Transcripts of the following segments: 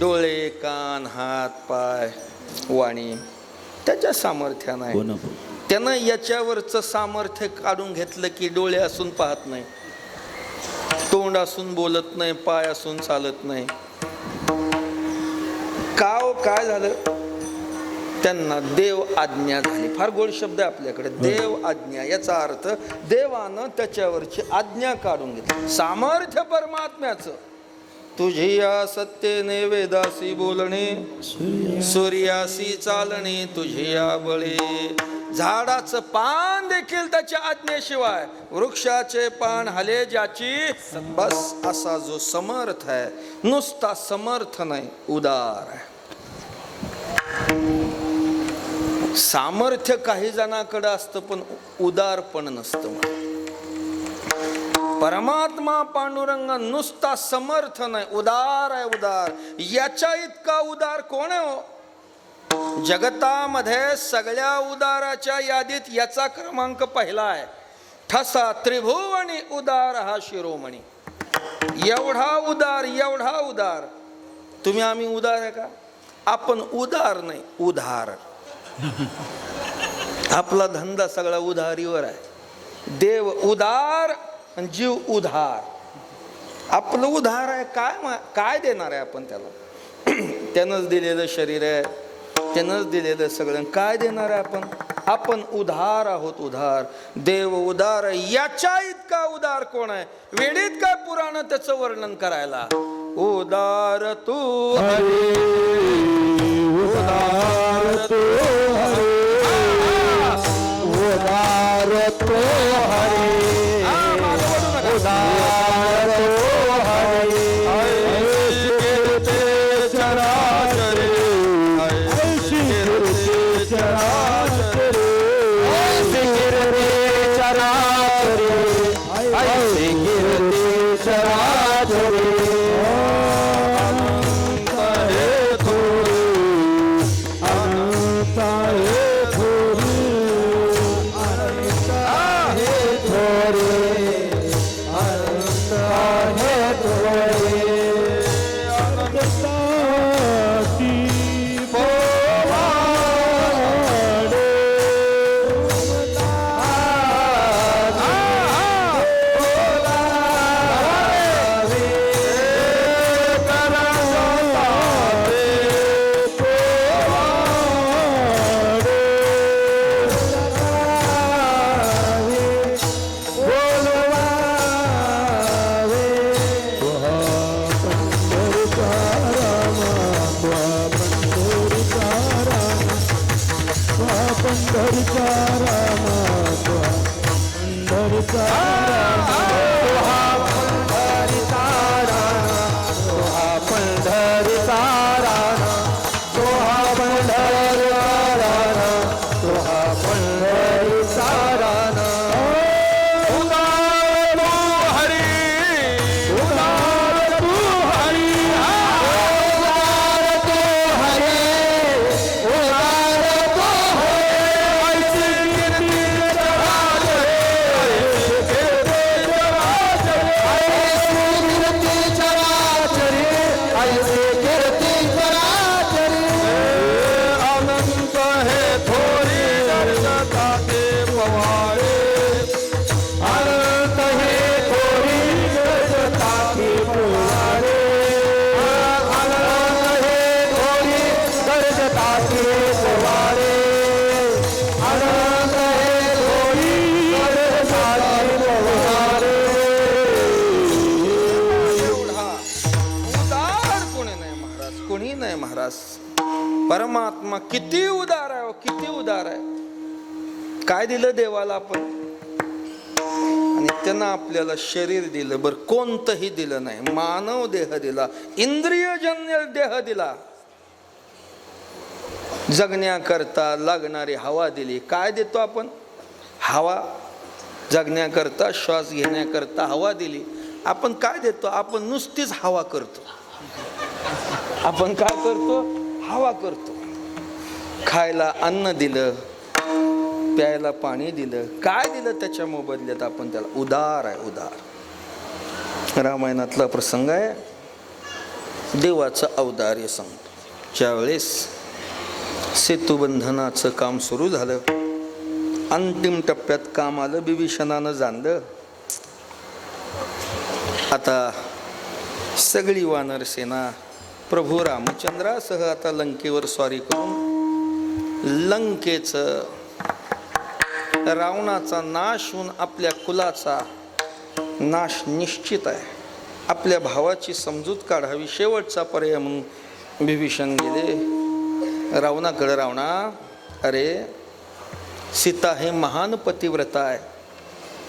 डोळे कान हात पाय वाणी त्याच्या सामर्थ्यानं हो आहे ना त्यानं याच्यावरचं सामर्थ्य काढून घेतलं की डोळे असून पाहत नाही. तोंड असून बोलत नाही पाय असून चालत नाही. काव काय झालं? त्यांना देव आज्ञा झाली. फार गोड शब्द आहे आपल्याकडे. देव आज्ञा याचा अर्थ देवानं त्याच्यावरची आज्ञा काढून घेतली. सामर्थ्य परमात्म्याचं. तुझी या सत्येने वेदासी बोलणे सूर्यासी चालणे तुझी या बळे. झाडाचं पान देखील त्याच्या आज्ञेशिवाय वृक्षाचे पान हले ज्याची बस असा जो समर्थ आहे नुसता समर्थ नाही उदार आहे. सामर्थ्य काही जणाकडं असतं पण उदार पण नसतं परमात्मा पांडुरंग नुसता समर्थ नाही उदार आहे उदार. याच्या इतका उदार कोण आहे हो? जगतामध्ये सगळ्या उदाराच्या यादीत याचा क्रमांक पहिला आहे. ठसा त्रिभुवनी उदार हा शिरोमणी. एवढा उदार एवढा उदार. तुम्ही आम्ही उदार आहे का? आपण उदार नाही उधार. आपला धंदा सगळा उधारीवर आहे. देव उदार आणि जीव उधार. आपलं उधार आहे काय काय देणार आहे आपण त्याला? त्यानंच दिलेलं शरीर आहे त्यानंच दिलेलं सगळं. काय देणार आहे आपण? आपण उधार आहोत उधार. देव उदार याच्या इतका उदार कोण आहे? वेळीत काय पुराण त्याचं वर्णन करायला? उदार तू हरे उदार तू उदार तू हरे. परमात्मा किती उदार आहे हो, किती उदार आहे. काय दिलं देवाला आपण? आणि त्यांना आपल्याला शरीर दिलं बर कोणतंही दिलं नाही. मानव देह दिला इंद्रियजन्य देह दिला. जगण्याकरता लागणारी हवा दिली. काय देतो आपण? हवा. जगण्याकरता श्वास घेण्याकरता हवा दिली. आपण काय देतो? आपण नुसतीच हवा करतो. आपण काय करतो? हवा करतो. खायला अन्न दिलं प्यायला पाणी दिलं. काय दिलं त्याच्या मोबदल्यात आपण त्याला? उदार आहे उदार. रामायणातला प्रसंग आहे देवाचं औदार्य सांगतो. ज्यावेळेस सेतुबंधनाचं काम सुरू झालं अंतिम टप्प्यात काम आलं बिभीषणानं जाणलं आता सगळी वानर सेना प्रभू रामचंद्रासह आता लंकेवर स्वारी करून लंकेचं रावणाचा नाश होऊन आपल्या कुलाचा नाश निश्चित आहे. आपल्या भावाची समजूत काढावी शेवटचा पर्याय म्हणून विभीषण गेले. रावणाकडे रावणा अरे सीता हे महान पतिव्रता आहे.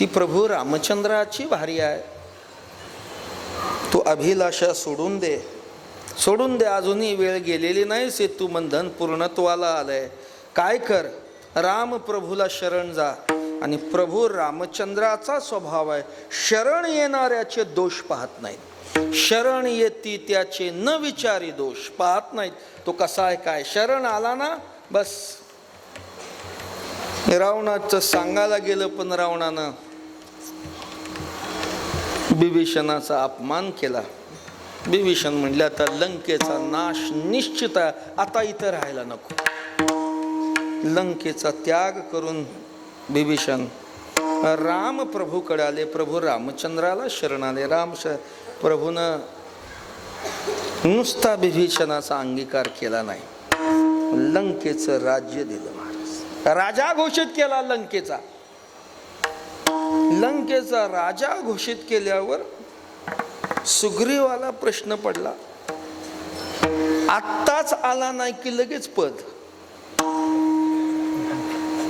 ती प्रभू रामचंद्राची भारी आहे. तू अभिलाषा सोडून दे. सोडून दे अजूनही वेळ गेलेली नाही सेतू बंधन पूर्णत्वाला आलंय. काय कर? राम प्रभूला शरण जा. आणि प्रभू रामचंद्राचा स्वभाव आहे. शरण येणाऱ्याचे दोष पाहत नाहीत. शरण येती त्याचे न विचारी दोष पाहत नाहीत. तो कसा आहे काय? शरण आला ना बस. रावणाचं सांगायला गेलं पण रावणानं बिभीषणाचा अपमान केला. विभीषण म्हणले आता लंकेचा नाश निश्चित आहे. आता इथं राहायला नको. लंकेचा त्याग करून बिभीषण राम प्रभूकडे आले प्रभू रामचंद्राला शरण आले. राम श प्रभूनं नुसता बिभीषणाचा अंगीकार केला नाही. लंकेचं राज्य दिलं महाराज. राजा घोषित केला लंकेचा. लंकेचा राजा घोषित केल्यावर सुग्रीवाला प्रश्न पडला आत्ताच आला नाही की लगेच पद?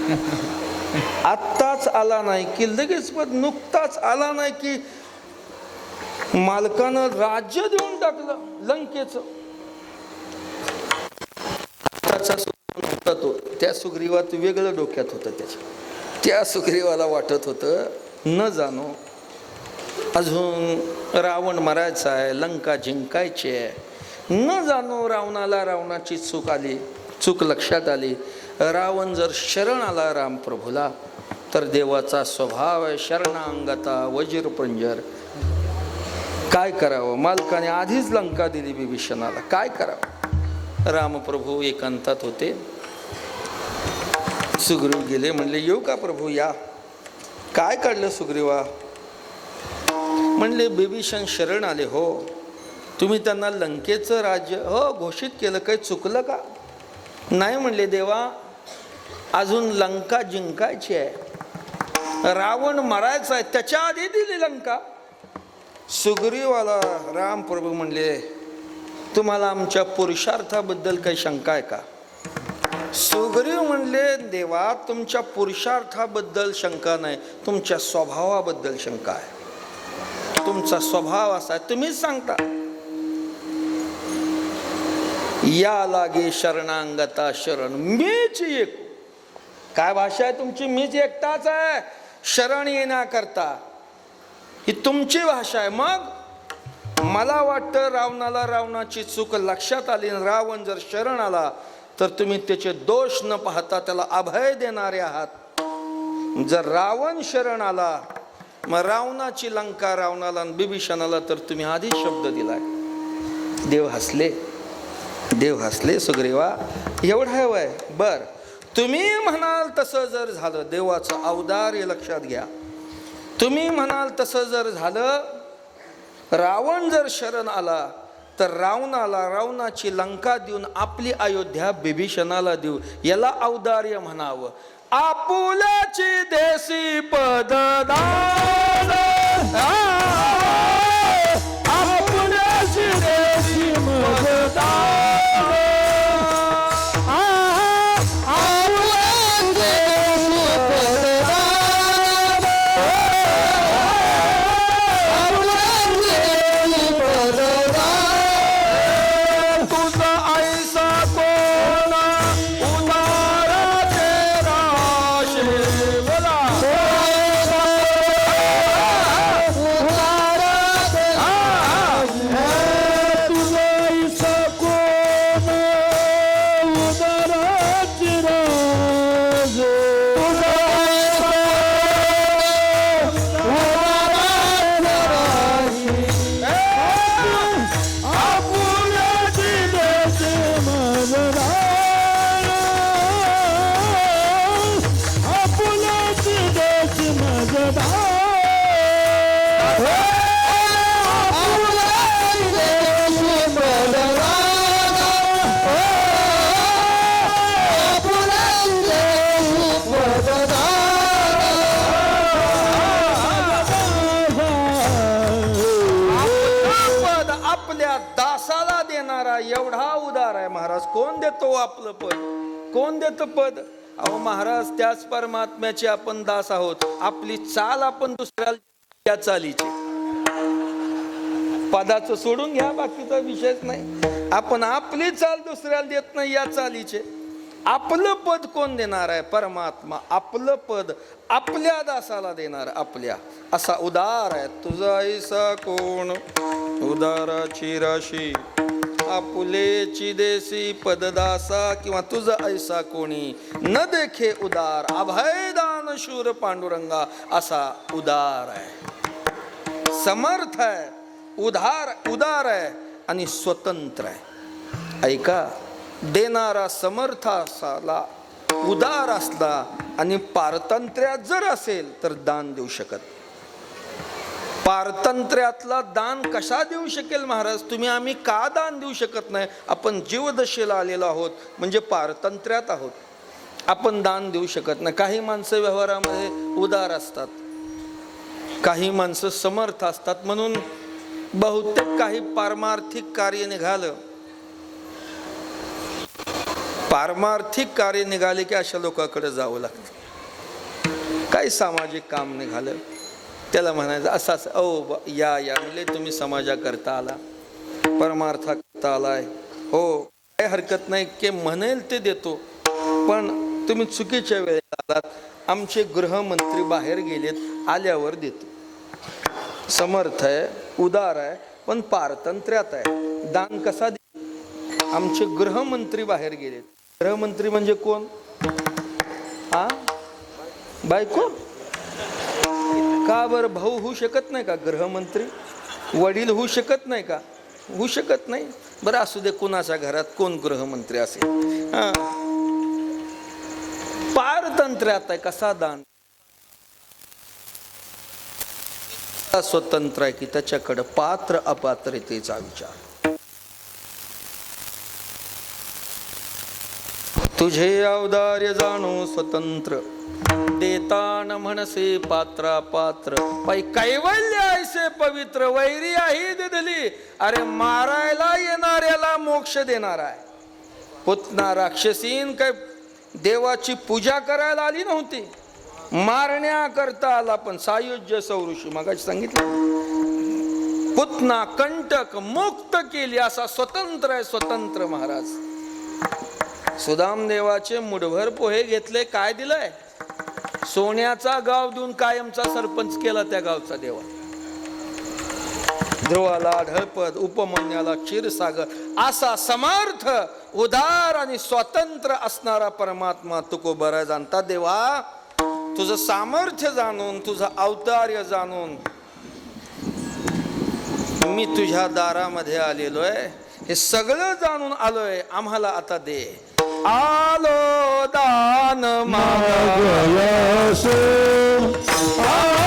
आत्ताच आला नाही की लगेच पद नुकताच आला नाही की मालकानं राज्य देऊन टाकलं लंकेचं. तो. त्या सुग्रीवात वेगळं डोक्यात होतं त्याच्या. त्या सुग्रीवाला वाटत होतं न जाणो अजून रावण मरायचा आहे लंका जिंकायची आहे. न जाणो रावणाला रावणाची चूक आली चूक लक्षात आली. रावण जर शरण आला रामप्रभूला तर देवाचा स्वभाव आहे शरणांगता वजीरपंजर काय करावं? मालकाने आधीच लंका दिली विभीषणाला. काय करावं? रामप्रभू एकांतात होते. सुग्रीव गेले म्हणले येऊ का प्रभू या. काय काढलं सुग्रीवा? म्हणले बिभीषण शरण आले हो. तुम्ही त्यांना लंकेचं राज्य हो घोषित केलं. काही चुकलं का? नाही म्हणले देवा अजून लंका जिंकायची आहे. रावण मरायचा आहे. त्याच्या आधी दिली लंका. सुग्रीवाला राम प्रभू म्हणले तुम्हाला आमच्या पुरुषार्थाबद्दल काही शंका आहे का? सुग्रीव म्हणले देवा तुमच्या पुरुषार्थाबद्दल शंका नाही. तुमच्या स्वभावाबद्दल शंका आहे. तुमचा स्वभाव असा आहे तुम्हीच सांगता. या लागे शरणांगता शरण मीच एक. काय भाषा आहे तुमची? मीच एकटाच आहे. शरण येण्याकरता. ही तुमची भाषा आहे. मग मला वाटतं रावणाला रावणाची चूक लक्षात आली रावण जर शरण आला तर तुम्ही त्याचे दोष न पाहता त्याला अभय देणारे आहात. जर रावण शरण आला मग रावणाची लंका रावणाला आणि बिभीषणाला तर तुम्ही आधीच शब्द दिलाय. देव हसले. देव हसले सुग्रीवा एवढं आहे बर. तुम्ही म्हणाल तसं जर झालं देवाचं औदार्य लक्षात घ्या. तुम्ही म्हणाल तसं जर झालं रावण जर शरण आला तर रावणाला रावणाची लंका देऊन आपली अयोध्या बिभीषणाला देऊ. याला औदार्य म्हणावं. आपुलाची देसी पददा महाराज कोण देतो आपलं पद? कोण देतं पद? अहो महाराज त्याच परमात्म्याचे आपण दास आहोत. आपली चाल आपण दुसऱ्याला त्या चालीची. पदाचं सोडून घ्या बाकीचा विषयच नाही. आपण आपली चाल दुसऱ्याला देत नाही या चालीचे. आपलं पद कोण देणार आहे? परमात्मा. आपलं पद आपल्या दासाला देणार आपल्या. असा उदार आहे तुझा ऐसा कोण? उदाराची राशी. आपुलेची देसी पददासा किंवा तुझ ऐसा कोणी? न देखे उदार. अभयदान शूर पांडुरंगा असा उदार आहे. समर्थ आहे. उधार उदार आहे आणि स्वतंत्र आहे. ऐका देणारा समर्थ असाला उदार असला आणि पारतंत्र्यात जर असेल तर दान देऊ शकत पारतंत्र्यातला दान कसा देऊ शकेल महाराज? तुम्ही आम्ही का दान देऊ शकत नाही? आपण जीवदशेला आलेलो आहोत म्हणजे पारतंत्र्यात आहोत. आपण दान देऊ शकत नाही. काही माणसं व्यवहारामध्ये उदार असतात. काही माणसं समर्थ असतात. म्हणून बहुतेक काही पारमार्थिक कार्य निघालं. पारमार्थिक कार्य निघाले की अशा लोकांकडे जावं लागतं. काही सामाजिक काम निघालं. त्याला म्हणायचं असं असं ओ या या म्हणजे तुम्ही समाजाकरता आला परमार्थाकरता आलाय. हो काही हरकत नाही की म्हणेल ते देतो. पण तुम्ही चुकीच्या वेळेला आलात. आमचे गृहमंत्री बाहेर गेलेत आल्यावर देतो. समर्थ आहे उदार आहे पण पारतंत्र्यात आहे. दान कसा दे? आमचे गृहमंत्री बाहेर गेलेत. गृहमंत्री म्हणजे कोण? हा बायको? का बरं भाऊ होऊ शकत नाही का? गृहमंत्री वडील होऊ शकत नाही का? होऊ शकत नाही? बरं असू दे कोणाच्या घरात कोण गृहमंत्री असेल? पारतंत्र्यात आहे कसा दान? स्वतंत्र आहे की त्याच्याकडं पात्र अपात्रतेचा विचार. तुझे औदार्य जाणो स्वतंत्र. देतान म्हणसे पात्रा पात्र पै कैवल्य ऐसे पवित्र वैरी आहे दिदली. अरे मारायला येणाऱ्याला मोक्ष देणार आहे. पुतना राक्षसीन काय देवाची पूजा करायला आली नव्हती. मारण्याकरता आला पण सायुज्य सौऋषी मगाशी सांगितलं. पुतना कंटक मुक्त केली असा स्वतंत्र आहे स्वतंत्र महाराज. सुदामदेवाचे मुठभर पोहे घेतले काय दिलंय? सोन्याचा गाव देऊन कायमचा सरपंच केला त्या गावचा देवा. ध्रुवाला ढळपद उपमन्याला क्षीरसागर असा समर्थ उदार आणि स्वतंत्र असणारा परमात्मा तुको बरं जाणता देवा. तुझं सामर्थ्य जाणून तुझं अवतार्य जाणून मी तुझ्या दारामध्ये आलेलो आहे हे सगळं जाणून आलोय आम्हाला आता दे. आलो दान मागा आणि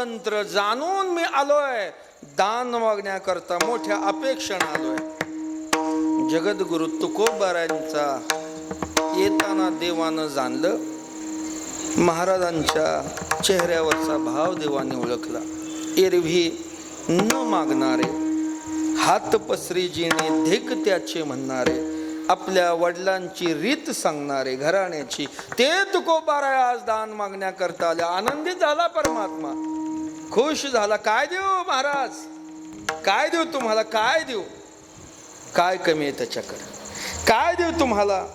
स्वातंत्र्य जाणून मी आलोय. दान मागण्याकरता मोठ्या अपेक्षेनं आलोय. जगद्गुरु तुकोबारांचा येताना देवानं जाणलं. महाराजांच्या चेहऱ्यावरचा भाव देवाने ओळखला. एरवी न मागणारे हात पसरीजीने धिक त्याचे म्हणणारे आपल्या वडिलांची रीत सांगणारे घराण्याची ते तुकोबारा आज दान मागण्याकरता आले. आनंदी झाला परमात्मा. खुश झाला. काय देऊ महाराज? काय देऊ तुम्हाला? काय देऊ? काय कमी आहे त्याच्याकडे? काय देऊ तुम्हाला?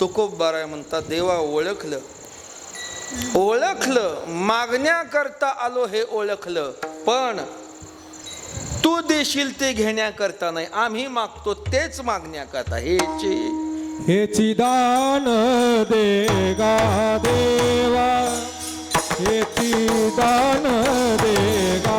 तुकोबाराय म्हणतात देवा ओळखलं. ओळखलं. मागण्याकरता आलो हे ओळखलं. पण तू देशील ते घेण्याकरता नाही. आम्ही मागतो तेच मागण्याकरता. हेची हेची दान देगा देवा. दान देगा